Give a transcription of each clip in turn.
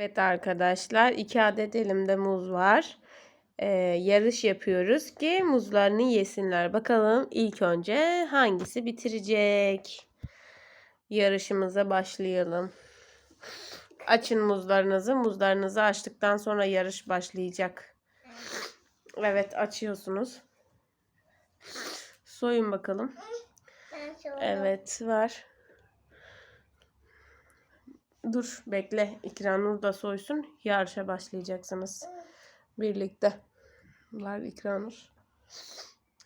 Evet arkadaşlar iki adet elimde muz var. Ee, yarış yapıyoruz ki muzlarını yesinler. Bakalım ilk önce hangisi bitirecek? Yarışımıza başlayalım. Açın muzlarınızı. Muzlarınızı açtıktan sonra yarış başlayacak. Evet açıyorsunuz. Soyun bakalım. Evet var. Dur bekle. İkranur da soysun. Yarışa başlayacaksınız. Birlikte. Var İkranur.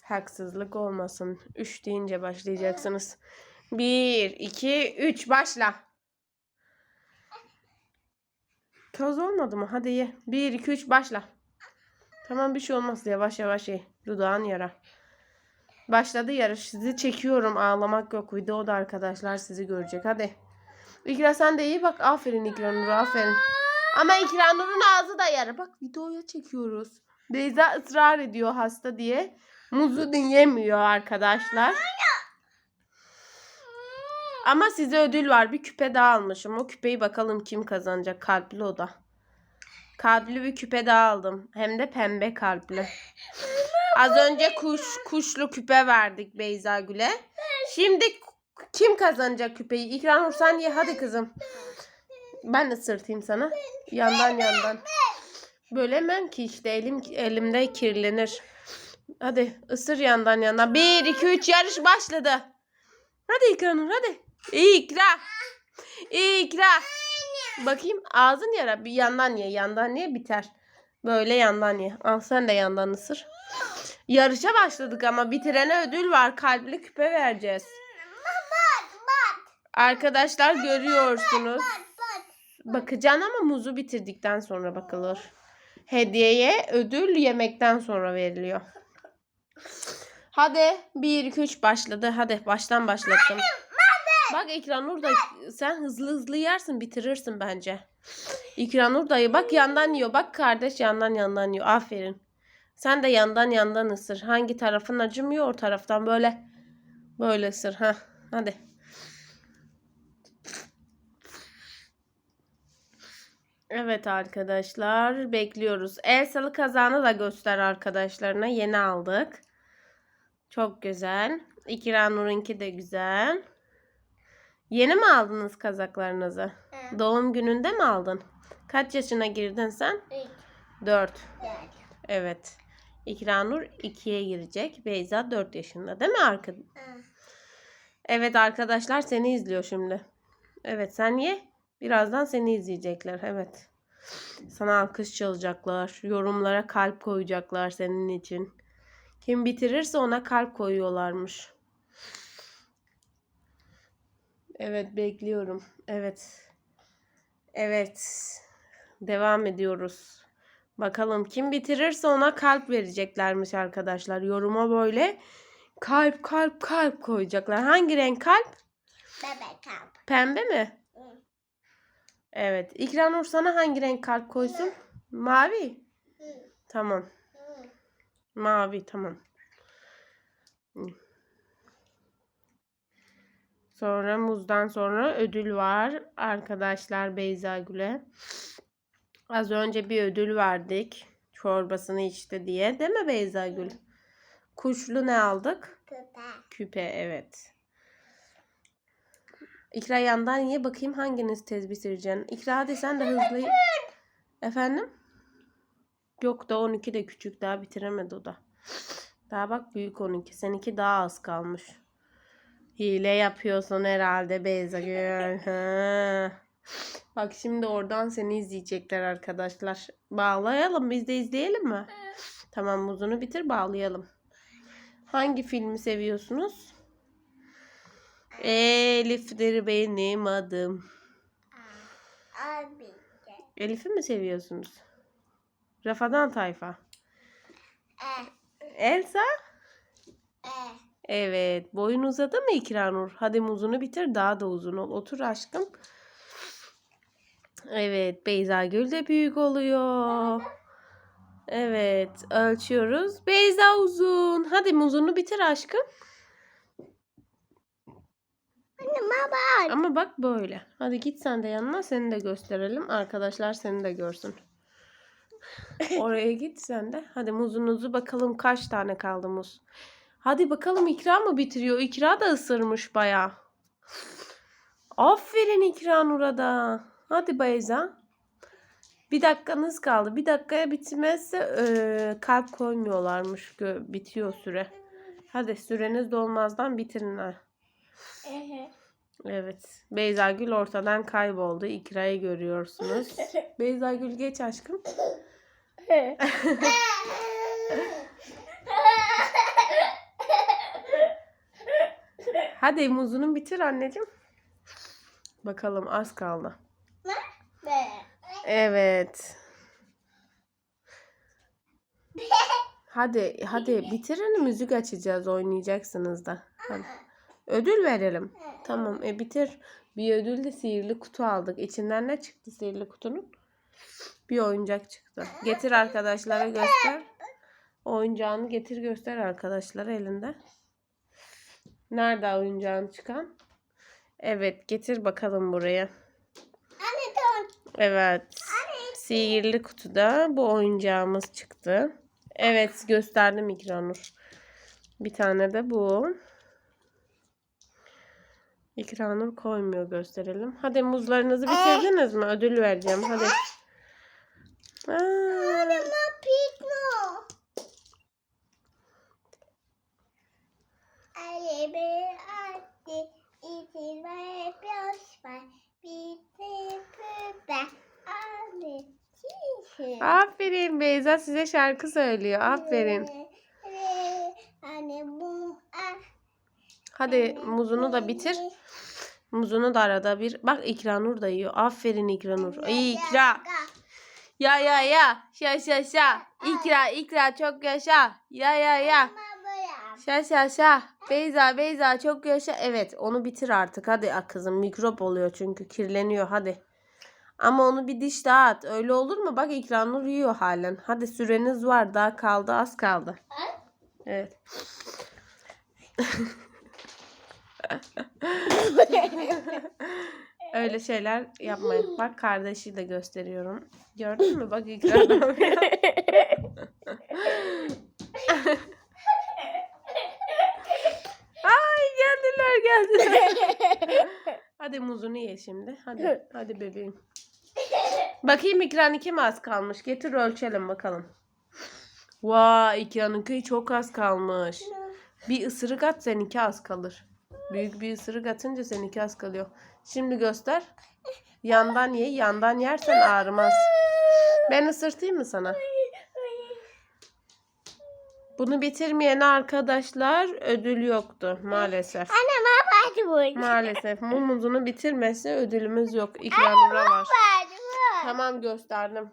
Haksızlık olmasın. Üç deyince başlayacaksınız. Bir, iki, üç. Başla. Toz olmadı mı? Hadi ye. Bir, iki, üç. Başla. Tamam bir şey olmaz. Yavaş yavaş ye. Dudağın yara. Başladı yarış. Sizi çekiyorum. Ağlamak yok. Videoda arkadaşlar sizi görecek. Hadi. İkra sen de iyi bak. Aferin İkra Nur. Aferin. Ama İkra Nur'un ağzı da yara. Bak videoya çekiyoruz. Beyza ısrar ediyor hasta diye. Muzu dinlemiyor arkadaşlar. Ama size ödül var. Bir küpe daha almışım. O küpeyi bakalım kim kazanacak. Kalpli o da. Kalpli bir küpe daha aldım. Hem de pembe kalpli. Az önce kuş kuşlu küpe verdik Beyza Gül'e. Şimdi kim kazanacak küpeyi? İkram ye hadi kızım. Ben de sırtayım sana. Yandan yandan. Bölemem ki işte elim elimde kirlenir. Hadi ısır yandan yandan. Bir, iki, üç yarış başladı. Hadi İkranur hadi. İkra. İkra. Bakayım ağzın yara. Bir yandan ye yandan ye biter. Böyle yandan ye. Al sen de yandan ısır. Yarışa başladık ama bitirene ödül var. Kalpli küpe vereceğiz. Arkadaşlar görüyorsunuz. Bakacaksın ama muzu bitirdikten sonra bakılır. Hediyeye ödül yemekten sonra veriliyor. Hadi 1 2 3 başladı. Hadi baştan başlattım. Bak İkranur da sen hızlı hızlı yersin bitirirsin bence. İkranur dayı bak yandan yiyor. Bak kardeş yandan yandan yiyor. Aferin. Sen de yandan yandan ısır. Hangi tarafın acımıyor o taraftan böyle böyle ısır. ha. Hadi. Evet arkadaşlar bekliyoruz. Elsalı kazanı da göster arkadaşlarına. Yeni aldık. Çok güzel. İkra Nur'unki de güzel. Yeni mi aldınız kazaklarınızı? Evet. Doğum gününde mi aldın? Kaç yaşına girdin sen? 4. Evet. İkra Nur 2'ye girecek. Beyza 4 yaşında değil mi arkadaş? Evet arkadaşlar seni izliyor şimdi. Evet sen ye. Birazdan seni izleyecekler. Evet. Sana alkış çalacaklar. Yorumlara kalp koyacaklar senin için. Kim bitirirse ona kalp koyuyorlarmış. Evet bekliyorum. Evet. Evet. Devam ediyoruz. Bakalım kim bitirirse ona kalp vereceklermiş arkadaşlar. Yoruma böyle kalp kalp kalp koyacaklar. Hangi renk kalp? Bebek kamp. Pembe mi? Evet. İkranur sana hangi renk kalp koysun? Mavi. Tamam. Mavi tamam. Sonra muzdan sonra ödül var arkadaşlar Beyza Gül'e. Az önce bir ödül verdik. Çorbasını içti diye. Değil mi Beyza Gül? Kuşlu ne aldık? Köpek. Küpe evet. İkra yandan ye bakayım hanginiz tez bitireceksin. İkra hadi sen de hızlı. Efendim? Yok da 12 de küçük daha bitiremedi o da. Daha bak büyük 12. Seninki daha az kalmış. Hile yapıyorsun herhalde Beyza Gül. Ha. Bak şimdi oradan seni izleyecekler arkadaşlar. Bağlayalım biz de izleyelim mi? Tamam muzunu bitir bağlayalım. Hangi filmi seviyorsunuz? Elif'tir benim adım. Abi. Elif'i mi seviyorsunuz? Rafadan Tayfa. E. Elsa? E. Evet. Boyun uzadı mı İkranur? Hadi muzunu bitir daha da uzun ol. Otur aşkım. Evet. Beyza Gül de büyük oluyor. Evet. Ölçüyoruz. Beyza uzun. Hadi muzunu bitir aşkım. Baba. Ama bak böyle. Hadi git sen de yanına seni de gösterelim. Arkadaşlar seni de görsün. Oraya git sen de. Hadi muzunuzu bakalım kaç tane kaldı muz. Hadi bakalım İkra mı bitiriyor? İkra da ısırmış bayağı. Aferin İkra Nur'a Hadi Beyza. Bir dakikanız kaldı. Bir dakikaya bitmezse eee, kalp koymuyorlarmış. Bitiyor süre. Hadi süreniz dolmazdan bitirin ha. Evet. Beyza Gül ortadan kayboldu. İkra'yı görüyorsunuz. Beyza Gül geç aşkım. Hadi muzunu bitir anneciğim. Bakalım az kaldı. Evet. Hadi hadi bitirin müzik açacağız oynayacaksınız da. Hadi. Ödül verelim. Tamam e bitir. Bir ödül de sihirli kutu aldık. İçinden ne çıktı sihirli kutunun? Bir oyuncak çıktı. Getir arkadaşlara göster. Oyuncağını getir göster arkadaşlara elinde. Nerede oyuncağın çıkan? Evet getir bakalım buraya. Evet. Sihirli kutuda bu oyuncağımız çıktı. Evet gösterdim İkranur. Bir tane de bu. İkranur koymuyor gösterelim. Hadi muzlarınızı bitirdiniz mi? Ödül vereceğim. Hadi. Aa, aferin Beyza size şarkı söylüyor. Aferin. Hadi muzunu da bitir. Muzunu da arada bir. Bak İkranur da yiyor. Aferin İkranur. İyi İkra. Ya ya ya. Şa şa şa. İkra ikra çok yaşa. Ya ya ya. Şa şa şa. Beyza Beyza çok yaşa. Evet onu bitir artık. Hadi kızım mikrop oluyor çünkü kirleniyor hadi. Ama onu bir diş daha at. Öyle olur mu? Bak İkranur yiyor halen. Hadi süreniz var. Daha kaldı az kaldı. Evet. Öyle şeyler yapmayın. Bak kardeşi de gösteriyorum. Gördün mü? Bak İkra ne yapıyor? Ay geldiler geldiler. Hadi muzunu ye şimdi. Hadi hadi bebeğim. Bakayım İkra'nın kim az kalmış. Getir ölçelim bakalım. Vay İkra'nınki çok az kalmış. Bir ısırık at seninki az kalır. Büyük bir ısırık atınca seninki az kalıyor. Şimdi göster. Yandan ye. Yandan yersen ağrımaz. Ben ısırtayım mı sana? Bunu bitirmeyene arkadaşlar ödül yoktu maalesef. Anne bu. Maalesef mumuzunu bitirmezse ödülümüz yok. İkramura var. Tamam gösterdim.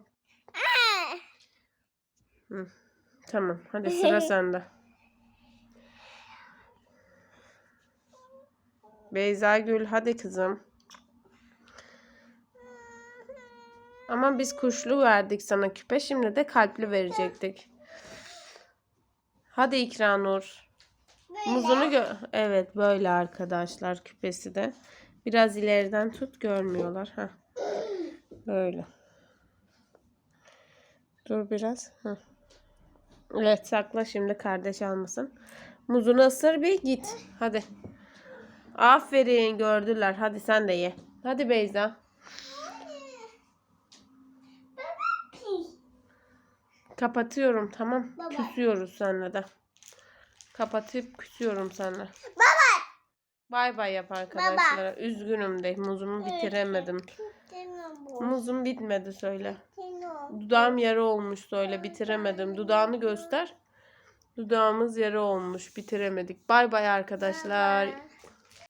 Hı. Tamam hadi sıra sende. Beyza Gül hadi kızım. Ama biz kuşlu verdik sana küpe. Şimdi de kalpli verecektik. Hadi İkranur. Muzunu gö Evet böyle arkadaşlar küpesi de. Biraz ileriden tut görmüyorlar. Heh. Böyle. Dur biraz. Heh. Evet sakla şimdi kardeş almasın. Muzunu ısır bir git. Hadi. Aferin gördüler. Hadi sen de ye. Hadi Beyza. Kapatıyorum tamam. Baba. Küsüyoruz seninle de. Kapatıp küsüyorum seninle. Baba. Bay bay yap arkadaşlara. Üzgünüm de muzumu bitiremedim. Muzum bitmedi söyle. Dudağım yara olmuş söyle bitiremedim. Dudağını göster. Dudağımız yara olmuş bitiremedik. Bay bay arkadaşlar.